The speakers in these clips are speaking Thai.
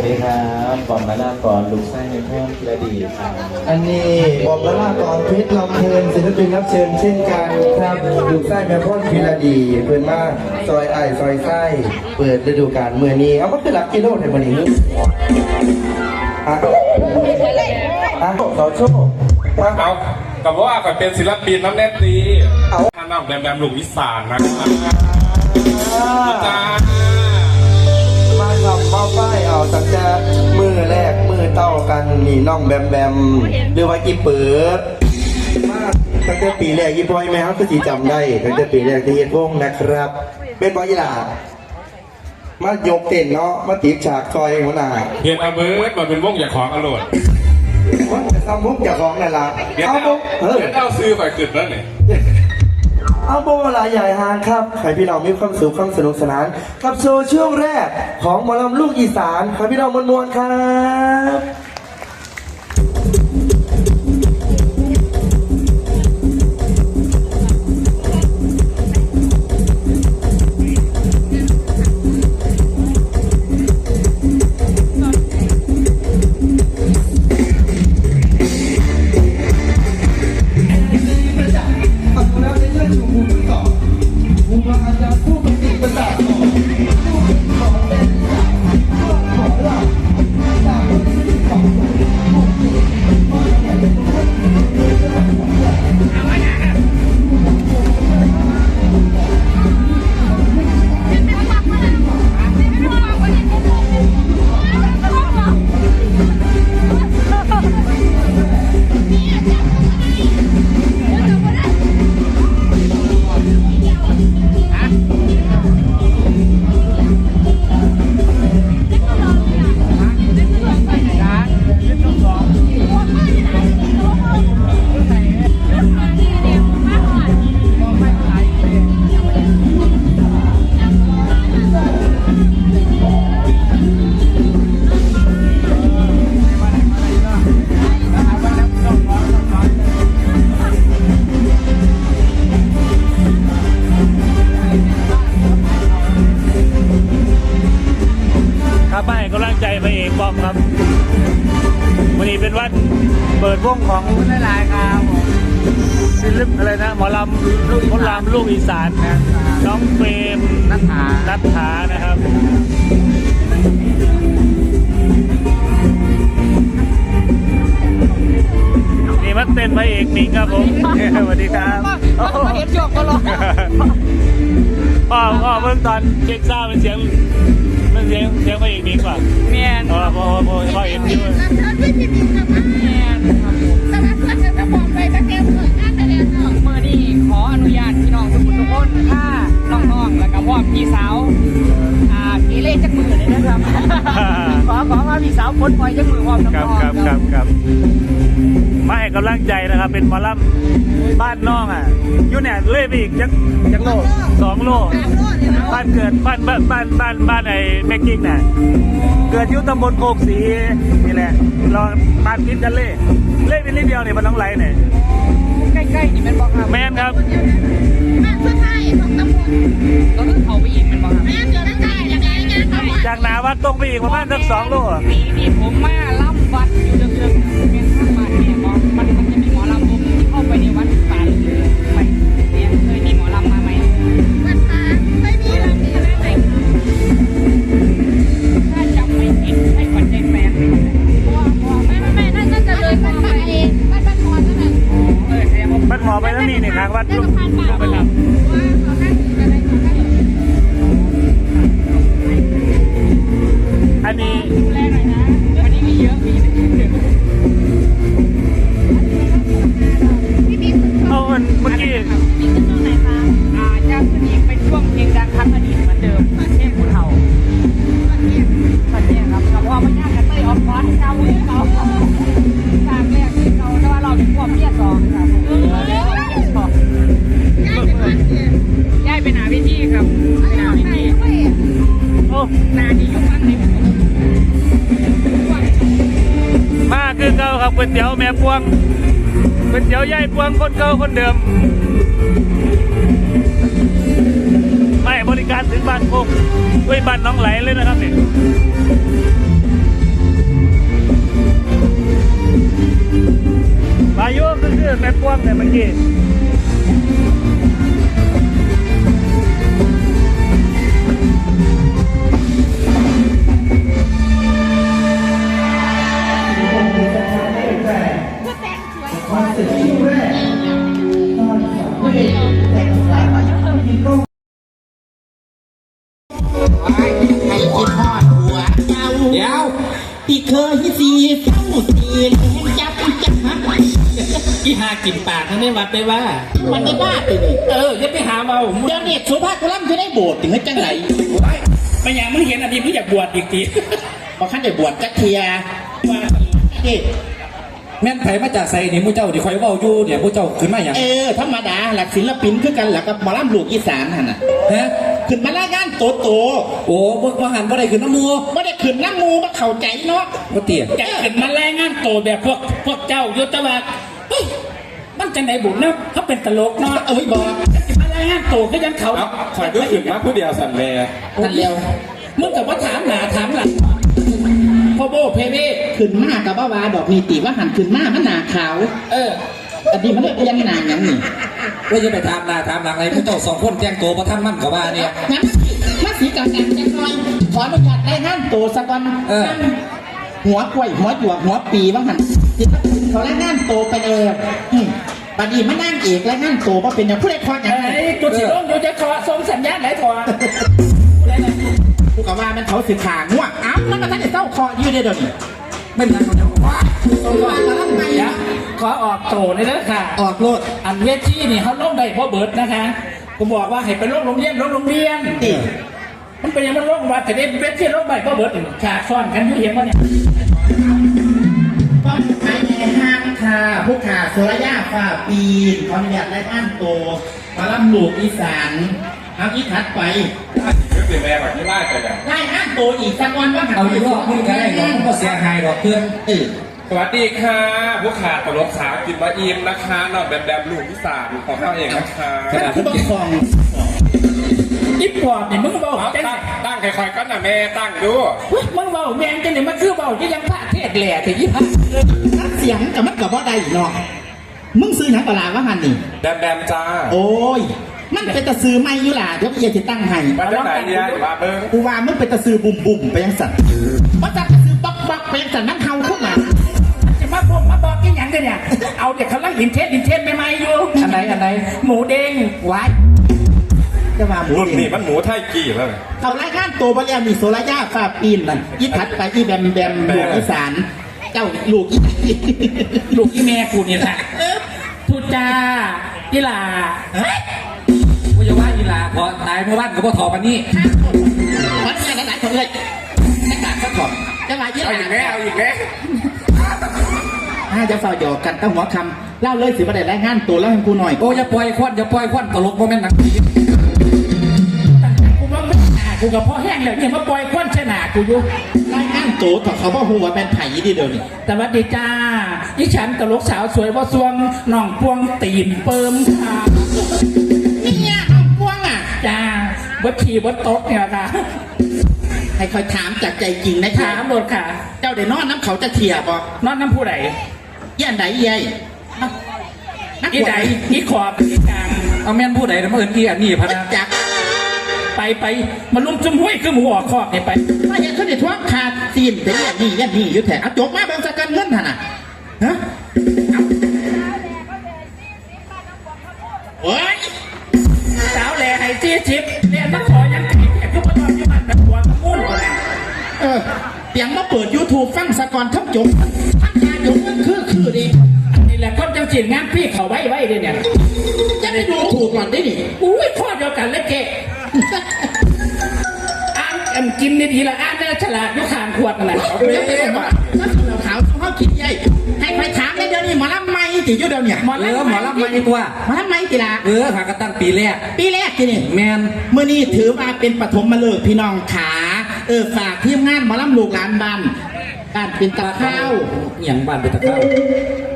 วัสดีครับบอมมาลากรลูกไส้ในแพร่พิรดีครับอันนี้บอมละลากรเพชรลำเพลินศิลปินรับเชิญเช่นกันครับดูไส้แม่พ่นพิรดีเพื่อนมาซอยไอ้ายซอยไส้เปิดฤดูกาลเมื่อนี้เอามาคือรับกิโลแถวนี้ฮะฮะต่อโชว์มาเอากับว่าก่อนเป็นศิลปินน้ำแน่ตีเอาท่านน้องแบมแบมลูกอีสานนะครับจ้า มาทำมาป้ายเอาตั้งแต่มือแรกมือเต้ากันนี่น้องแบมแบมหรือว่ากี่เปิดมาตั้งแต่ปีแรกยี่ปอยแม่ครับก็จีจำได้ตั้งแต่ปีแรกที่เฮ็ดวงนะครับ เป็นบอยล่ะมายกเต้นเนาะมาตีฉากซอยหัวหน้าเห็นอาเบิร์ดมาเป็นวงอย่าของอร่อยมันจะทำมุกจากของนั่นล่ะเอามุกเออเดี๋ยเอาซื้อไปขึ้นแล้วเนี่ย อามุกเวลาใหญ่ฮางครับใครพี่น้องมีความสุขความสนุกสนาน กับโชว์ช่วงแรกของหมอลำลูกอีสานใครพี่น้องมวลๆครับ เป็นวันเปิดวงของหลายๆครับศิลปอะไรนะหมอลำลูกหมอลำลูกอีสานนะน้องเฟรมนัทธานัทธานะครับนี่มันเต้นพระเอกมิงครับผมสวัสดีครับเห็นจบก็รอพ่อพ่อเพิ่งตอนเช็คซ่าเป็นเสียงเป็นเสียงเสียงพระเอกมิงป่ะแมนอ๋อพ่อพ่อพ่อเห็นอยู่ พ่อพี่สาวอ่าพี่เล่จักมือเลยนะครับ ขอขอว่าพี่สาวคนปล่อยจักมือพร้อมน้ครับองครับๆครับครับมาให้กำลังใจนะครับ เป็นหมอลำบ้านน้องอะอยู่เนี่ยเลื่อยไปอีกจักจักโลสองโลบ้านเกิดบ้านบ้านบ้านบ้านบ้านไอ้แม่กิ๊กน่ะเกิดอยู่ตำบลโคกศรีนี่แหละเราบ้านติดกันเล่เล่ไปนิดเดียวเนี่ยมันต้องไหลเนี่ย ใกล้ๆนี่เป็นบอกครับแม่นครับเราต้องเขาไปอีกเป็นบอกครับจากหนาวัดตรงไปอีกประมาณสักสองโลอะปีนี้ผมมาล่ำวัดอยู่เดิมๆเป็น มาคือเก่าครับก๋วยเตี๋ยวแม่พวงก๋วยเตี๋ยวใหญ่พวงคนเก่าคนเดิม ไม่บริการถึงบ้านพงด้วยบ้านน้องไหลเลยนะครับเนี่ยมาโยกคือแม่พวงเนี่เมื่อกี้ ที่หากินปากทั้งนี้วัดได้ว่า มันไม่บ้าตินี่เอออย่าไปหาเมาเดี๋ยวนี้สุภาพกุลัมจะได้โบสถ์ถึงให้จังไหนไม่อย่างมึงเห็นอันนี้มึงอยากบวชอีกทีพอขั้นได้บวชจักเทียว่านี่แม่นไผมาจากไสนี่หมู่เจ้าที่คอยเว้าอยู่เนี่ยหมู่เจ้าขึ้นมาหยังเออธรรมดาหลักศิลปินคือกันหลักกับหมอลำลูกอีสานหั่นน่ะฮะขึ้นมารายงานโตโตโอ้บ่บ่หันบ่ได้ขึ้นน้ำหมู่ไม่ได้ขึ้นน้ำมูมาเข้าใจเนาะบ่เตี้ยจะเห็นมาแรงงานโตแบบพวกพวกเจ้ายุทธวัฒน์ เฮ้ยมันจะไหนบุญนะเขาเป็นตลกเนาะเอ้ยบอกมาแรงงานโตก็ยังเขาครับขอยรู้สึกมาผู้เดียวสั่นเลยท่านเร็วมึงกับว่าถามหนาถามหลังพ่อโบเพเวขึ้นมากับว่าวาดอกนีติว่าหันขึ้นมามันหนาขาว เอออันนี้มันเรียกยังหนาอย่างนี่ว่าจะไปถามหน้าถามหลังอะไรหมู่เจ้าสองคนแต่งตัวบ่ทันมันก็ว่าเนี่ยงั้นมาสีกลางกันจังหน่อยขออนุญาตได้งานโตสักวันเออหัวกล้วยหัวหยวกหัวปีว่าหันสิถ้าคุณ เขาได้งานโตไปเลยอืมบัดนี้มานั่งเอกและงานโตว่าเป็นอย่างผู้ใดคออย่างไอ้ไรกูสิลงอยู่จะขอส่งสัญญาณไหนถอดผู้กว่ามันเขาสิขาง่วงอ้าวมันมาท่านจะเศร้าคออยู่เดี๋ยวนี้ไม่นหยังเขาจะว่าตัวว่ามาทำไมเดี๋ยวขอออกโตเลยนะค่ะ ออกโลดอันเวทีนี่เขาลงได้เพราะเบิร์ดนะคะกูบอกว่าให้ไปลงโรงเรียนลงโรงเรียนนี่มันเป็นอยังมันลงวัดแต่เด็เวทีลงไปเพราะเบิร์ดนี่ขาดซ้อนกันอยู่เห็นปะเนี่ย ค่ะผู้ขาโซลยาฝ่าปีนขออนุญาตได้งานโตมาลำลูกอีสานเอาอีถัดไปก็คือแม่แบบที่ไล่ไปแบบได้งานโตอีกสักวันว่าหันเอาอีกรอบมึงก็ได้ดอกมันก็เสียหายดอกเพื่อนเออสวัสดีค่ะผู้ขาตลกสาวกินมาอิมนะคะนอนแบบแบบลูกที่สามของเขาเองนะคะขนาดที่ต้องฟอง อีปอบเนี่ยมึงบอกเอาจังตั้งตั้งใครๆก็น่ะแม่ตั้งดูเฮ้ยมึงบอกแมงจังเนี่ยมันคือบอกที่ยังพระเทศแหล่ถึงยี่ห้านักเสียงกับมันกับว่าใดเนาะมึงซื้อหนังปลาร้าว่าหันนี่ แบมแบมจ้าโอ้ย มันเป็นตะซื้อไม่อยู่ล่ะเดี๋ยวเอียจะตั้งให้มาจากไหนเนี่ยมาเบิ้งกูว่ามึงเป็นตะซื้อบุ่มบุ่มๆไปยังสัตว์ว่าจะตะซื้อบักบักๆไปยังสัตว์นั่งเฮาขึ้นมาจะมาบอกมาบอกกี่ยังกันเนี่ย เอาเด็กเขาลังอินเทสอินเทสใหม่ๆอยู่อันไหนอันไหนหมูเด้งไว้ จะมาหมูรุ่นเด้งนี้มันหมูไทยกี่แล้วเขารายงานตัวบริยามีโซลายาฟ้าปีนนั่นอีถัดไปอีแบมแบม ลูกอีสาน เจ้าลูกอีลูกอีแม่กูนี่แหละทุจ้าอีหลาว่าจะว่าอีหลาพอตายเมื่อวานก็บ่ถอปานนี้วัดงานหลายๆคนเลยหน้ากากซะก่อนจะมายี่เอาหอีลากแม่เอาอีกแม่ถ้าจะฝ่าหยอกกันตั้งหัวคำเล่าเลยสิประเด็นรายงานตัวแล้วให้กูหน่อย โอ้อย่าปล่อยควันอย่าปล่อยควันตลกบ่แม่นหนังผีกูว่าไม่หนา กูกับพ่อแห้งแล้วเนี่ยมาปล่อยควันชนะกูอยู่รายงานตัวต่อเขาว่าหัวเป็นไผ่ดีเดียวนี่สวัสดีจ้าดิฉันตลกสาวสวยว่าสวงน้องพวงตีนเปิมค่ะนี่เนี่ยเอาพวงอะจ้าบัดขี่บัดโต๊ะเนี่ยค่ะให้คอยถามจากใจจริงนะถามหมดค่ะ เจ้าเดี๋ยวนอนน้ำเขาจะเทียบบ่นอนน้ำผู้ใดยี่อันไหนยัยนักอีบวชใดอีขอบอีกลางเอาแม่นผู้ใดนะมาเอิ้นอีอันนี้พะนะจาก ไปไปมาลุมจุ่มห้วยคือหมูออกคอกเนี่ยไปว่าอย่างเขาเดี๋ยวทวงขาดซีนแต่เนี่ยนี่ยันนี่อยู่แถเอาจบมาเบิ่งสกันเงินท่านน่ะฮะเอาโอ้ยสาวแหล่ไห้จี้ชิปเรียนมาขอยังไงแขกทุกคนอยู่บ้านแบบหัวกระมุ่นอะไรเออเสียงมาเปิด YouTube ฟังสกอนทั้งจบทั้งงานจบเงินคือคือดี อันนี้แหละคนจังจีนงานพี่เขาไว้ไว้เลยเนี่ย จะได้ดูถูกก่อนได้ดิอุ้ยข้อเดียวกันเลยเกะอ่านอันกินนี่ดีละอ่านได้ฉลาดอยุคางขวดอะไรเอาเดี๋ยวเด้เดี๋ยวมาถ้าสุเหล่าขาวสู้เขาคิดใหญ่ให้ใครถามได้เดี๋ยวนี้หมอลำไม่ติอยู่เดี๋ยวเนี่ยหมอเอลำอหมอลำมาอีกตัว หมอลำไม่ติละเออหากระตั้งปีแรก ปีแรกทีนี่แม่นเมื่อนี้ถือว่าเป็นปฐมมาเลิกษ์พี่น้องขา เออฝากทีมงานหมอลำลูกหลานบ้าน การเป็นตะข้าวอหย่างบ้านเป็นตะเข้า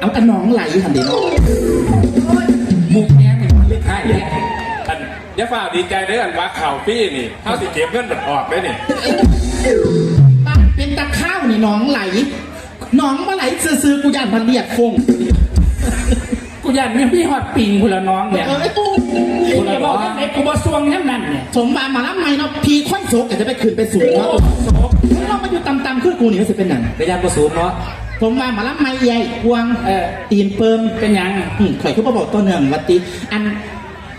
เอาตะหนองไหลหันเดียวหมุกแห้งนี่มันเลือกไข่แหละอันอย่าฝ่าดีใจเด้ออันว่าข่าวพี่นี่เขาสิเก็บเงินบัดออกได้นี่บ้านเป็นตะข้าวนี่หนองไหลหนองมาไหลซื้อๆกูย่านพันเรียกฟงกู ยันไม่พี่ฮอดปิงคุณละน้องเนี่ยเอ้ยคุณละบอกไอ้กูบ่ซวงแค่นั้นเนี่ยสมบามารับไม่เนาะพีค่อยโศกอาจจะไปขึ้นไปสูงเนาะเรามาอยู่ต่ำๆขึ้นกูนี่มันจะเป็นหนังไปยันประสูนเนาะสมบามารับไม่ใหญ่กวางเออตีนเปิมเป็นหยังอืมข่อยคือบ่บอกตัวเนื่องวัดติอัน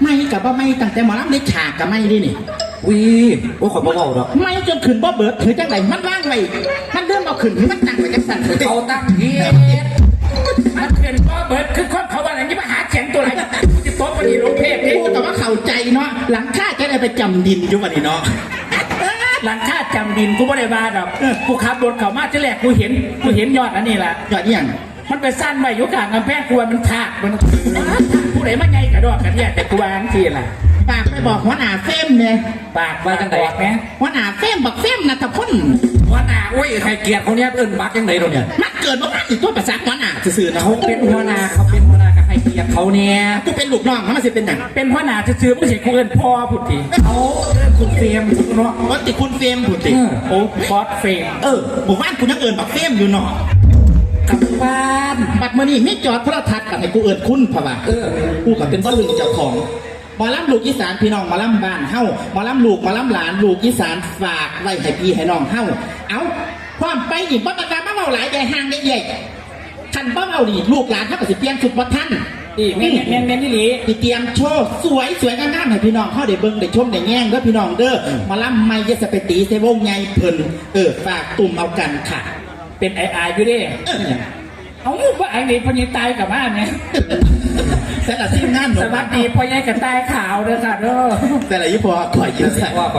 ไม่กับว่าไม่ตั้งแต่หมอลำได้ฉากกับไม่ดินี่วีว่าขอยบ่เว้าดอกไม่จนขึ้นบ่เบิดถือจังไรมันว่างไว้มันเริ่มเอาขึ้นมันตั้งไว้จังสั่นเขาตั้งเฮียมันเขียนว่าเบิดคือคนเขา ว่าอะไรนี่มาหาเสียงตัวไหนจะโต๊ะปนีลงเทพนี่พูดแต่ว่าเข้าใจเนาะหลังค่าจะได้ไปจำดินอยู่วันนี้เนาะหลังคาจำดินกูไม่ได้บาดอกกูขับรถเข้ามาที่แรกกูเห็นกูเห็นยอดอันนี้แหละยอดเยี่ยงมันไปสั้นไปอยู่กลางกำแพงกวนมันถากมันผู้ใดมาไงกระดอกกันเนี่ยแต่กูวางทีล่ะฝากไปบอกหัวหน้าเฟมเนี่ยปากว่าจังไดแม่หัวหน้าเฟมบอกเฟมนะตะพ่นว่าหนาอุ้ยใครเกลียดเขาเนี่ยเอิ้นบักยังไงเราเนี่ยมันเกิดมาบ้านอีกตัวภาษาหัวหน้าซื่อๆนะเขาเป็นหัวหน้าเขาเป็นหัวหน้ากับใค รเกลียดเขาเนี่ยกูเป็นลูกน้องมันมาสิเป็นหนังเป็นหัวหน้าจะซื้อไม่ใช่กูเอิ้นพ่อพุทธิเขาเอิ้นคุณเฟรมเนาะว่าติคุณเฟมผุดติเออโอ้ฟอสเฟรมเออหมู่บ้านกูนักเอิญบักเฟมอยู่เนาะกลับบ้านบัดมื่อนี้ไม่จอดโทรทัศน์กับให้กูเอิญคุณพะวะเออกูกับเป็นว่าลึงเจ้าของหมอลำลูกอีสานพี่น้องหมอลำบ้านเฮาหมอลำลูกหมอลำหลานลูกอีสานฝากไว้ให้พี่ให้น้องเฮาเอาความไปอีกบ้านการบ้าเมาหลายใหญ่ห่างใหญ่ๆคันบ้าเมาดีลูกหลานเท่ากับสิเปลี่ยนชุดบ่ท่า นอีแม่นแม่นแม่นที่หลีที่เตรียมโชว์สวยสวยงามๆให้พี่น้องเข้าได้เบิ่งได้ชมได้แง่งเด้อพี่น้องเด้อหมาลำไม่จะสไปตีเซวงไงเพิ่นเออฝากตุ่มเอากันค่ะ เป็นไอไออยู่ดิเออเอาว่าไอ้นี่พญตายกับบ้านเนี่ย แต่ละที่งานหนูสวัสดีพ่อใหญ่กับตายขาวเด้อค่ะเด้อแต่ละยี่ปอข่อยเยอะใส่ว่าไป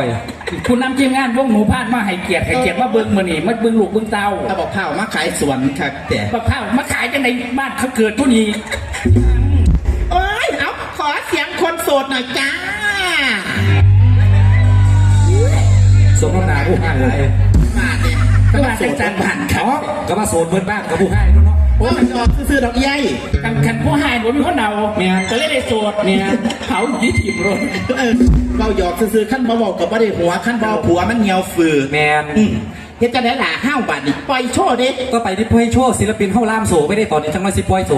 คุณนำทีมงานวงหนูพานมาให้เกียรติให้เกียรติมาเบิ่งมื้อนี้มาเบิ่งลูกเบิ่งเต้าถ้าบอกข้าวมาขายสวนค่ะแต่บักข้าวมาขายจังไดบ้านเขาเกิดผู้นี้โอ้ยเอาขอเสียงคนโสดหน่อยจ้าสมน้ำหนาผู้ให้เลยมาเนี่ยก็มาจังจันผ่านเขาก็มาโซนเพิ่นบ้านกับผู้ให้ เนาะโอ้ยมันออกซื้อๆดอกใหญ่กันกันผู้ให้บ่มีคนเอาแม่ก็เลยได้โสดเนี่ยเขายี่ถีบรถเออเราหยอกซื้อๆขั้นบ่บอกกับบ่ได้หัวขั้นบ่ผัวมันเหี่ยวฝืดแมนอืมเฮ็ดจะได้หล่าห้าวบาทนี่ปล่อยโชว์เด้ก็ไปที่พ่อยโชว์ศิลปินเข้าล่ามโซไม่ได้ตอนนี้จังไรสิปล่อยโซ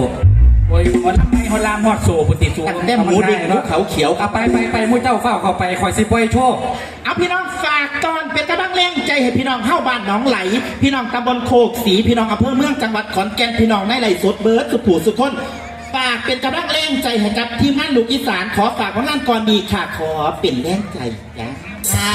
โอ้ยฮอลลามไม่ฮอลลามฮอดโซปุติโซตั้งแต่หมูดึงภูเขาเขียวเอาไปไปไปมุ่เจ้าเฝ้าเข้าไปคอยสิปล่อยโชว์เอา พี่น้องฝากก่อนเป็นกระดังแรงใจให้พี่น้องเข้าบ้านหนองไหล พี่น้องตำบลโคกสีพี่น้องอำเภอเมืองจังหวัดขอนแก่นพี่น้องในไหลสดเบิร์ดสุผู้สุคนฝากเป็นกระดังแรงใจให้กับทีมงานลูกอีสานขอฝากผลงานก่อนดีค่ะขอเป็นแรงใจจ้า